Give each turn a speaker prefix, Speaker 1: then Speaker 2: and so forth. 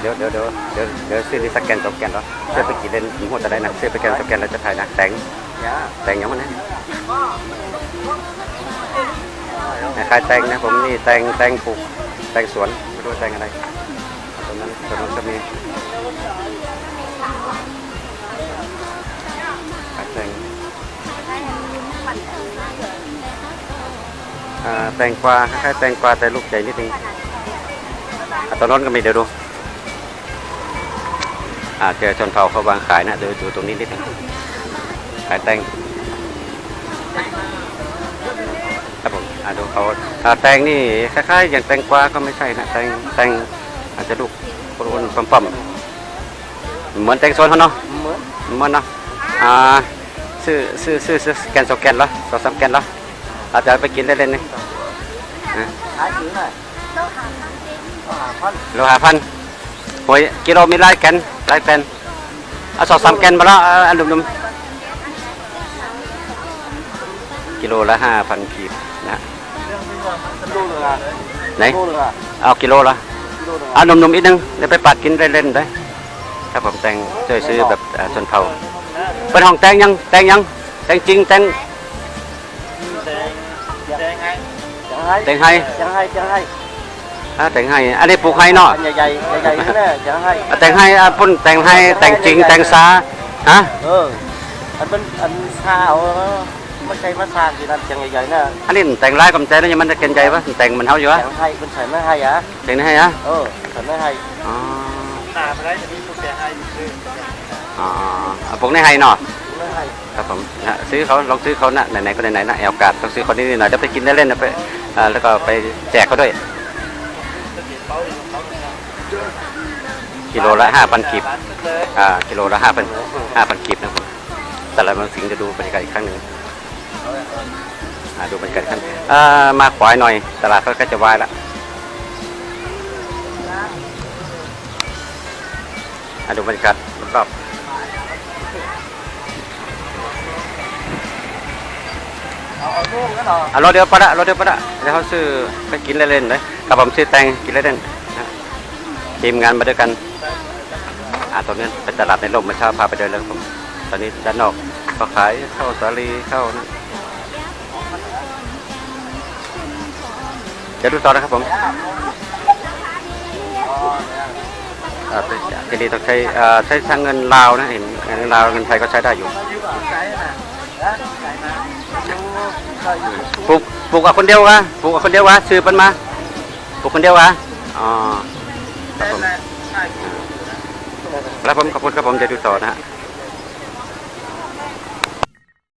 Speaker 1: เดี๋ยวเดี๋ยวเดี๋ยวเดี๋ยวเดี๋ยวซื้อนี่สักแกนสองแกนเหรอเสื้อไปกี่เลนหัวจะได้นะเสื้อไปแกนสองแกนแล้วจะถ่ายนะแต่ง
Speaker 2: dạ
Speaker 1: แต่งยังมันนะคล้ายแต่งนะผมนี่แต่งแต่งปลูกแต่งสวนไม่รู้แต่งอะไรตรงนั้นตรงนั้นก็มีคล้ายแต่งอ่าแตงกวาคล้ายๆแตงกวาแต่ลูกใหญ่นิดนึงอะตอนนั้นก็มีเดี๋ยวดู อ่าเจอชนเผ่าเขาวางขายนะเดี๋ยวดูตรงนี้นิดนึงขายแตงครับผมอ่าดูเขาอ่าแตงนี่คล้ายๆ อย่างแตงกวาก็ไม่ใช่นะแตงแตงอาจจะลูกอ้วนๆปั๊มๆเหมือนแตงโซนเขาเนาะ
Speaker 2: mới
Speaker 1: เหมือนเนาะอ่าซื้อซื้อซื้อซื้อแกนสองแกนเหรอสองสามแกนเหรออาจจะเอาไปกินเล่นๆนี่อะ
Speaker 2: thái thứ này Ờ, hà phân
Speaker 1: โลหะพันหวยกิโลมีหลายแกนห ลายแกนเอาสองสามแกนมาแล้วเอาอันดุมๆกิโลละห้าพันขีดนะ
Speaker 2: đô được à
Speaker 1: ไหน
Speaker 2: đô được à
Speaker 1: เอากิโลละ
Speaker 2: đô được à
Speaker 1: เอานมๆอีกนึงเดี๋ยวไปปัดกินเล่นๆได้ถ้าผมแต่งช่วยซื้อแบบอ่าชนเผ่าเป็นห้องแต่งยังแต่งยังแต่งจริงแต่ง
Speaker 2: chẳng hay
Speaker 1: แต่งให้
Speaker 2: chẳng hay chẳng hay
Speaker 1: อ่าแต่งให้ อันนี้ปลูกให้เนาะ
Speaker 2: anh dày dày dày dày thế này chẳng hay
Speaker 1: อ่าแต่งให้อ่าพุ่นแต่งให้แต่งจริงแต่งซาฮะ
Speaker 2: ừ anh bên anh xa ở mấy cây má xa thì anh chẳng dày dày nè
Speaker 1: อันนี้แต่งลายกับใจนะยังมันจะเกินใจวะแต่งมันเฮาอยู่วะ
Speaker 2: chẳng hay bên sợi mới hay hả
Speaker 1: แต่งให้ฮะ
Speaker 2: ừ sợi mới hay
Speaker 1: อ๋อ
Speaker 2: là phải đấy thì cũng sẽ hay
Speaker 1: อ๋ออ่าปลูกในให้เนาะ
Speaker 2: mới hay
Speaker 1: ครับผมนะซื้อเขาลองซื้อเขานะไหนๆก็ไหนๆนะแอลกาดต้องซื้อคนนี้หน่อยเดี๋ยวไปกินเล่นๆนะไปอ่าแล้วก็ไปแจกเขาด้วย กิโลละห้าพันกีบอ่ากิโลละห้าพันห้าพันกีบนะครับแต่ละเมืองสิงห์จะดูบรรยากาศอีกครั้งหนึ่งอ่าดูบรรยากาศอีกครั้งอ่ามาขวายหน่อย ตลาดเขาก็จะวายละอ่าดูบรรยากาศรอบ
Speaker 2: ở luôn cái nào
Speaker 1: ๆอ่ารถเดียวปะละรถเดียวปะละเดี๋ยวเขาซื้อไปกินเล่นๆเลยกับผมซื้อแตงกินเล่นๆนะทีมงานมาด้วยกัน อ่าตรงนี้เป็นตลาดในลมเมื่อเช้าพาไปเดินแล้วครับผมตอนนี้ด้านนอกก็ขายข้าวสาลีข้าวนะเดี๋ยวดูต่อนะครับผมอ่าทีนี้ต้องใช้อ่าใช้ทางเงินลาวนะเห็นเงินลาวเงินไทยก็ใช้ได้อยู่ปลูกปลูกกับคนเดียววะปลูกกับคนเดียววะซื้อปันมาปลูกคนเดียววะอ๋อครับผม แล้วผมขอบคุณครับผมจะดูต่อนะฮะ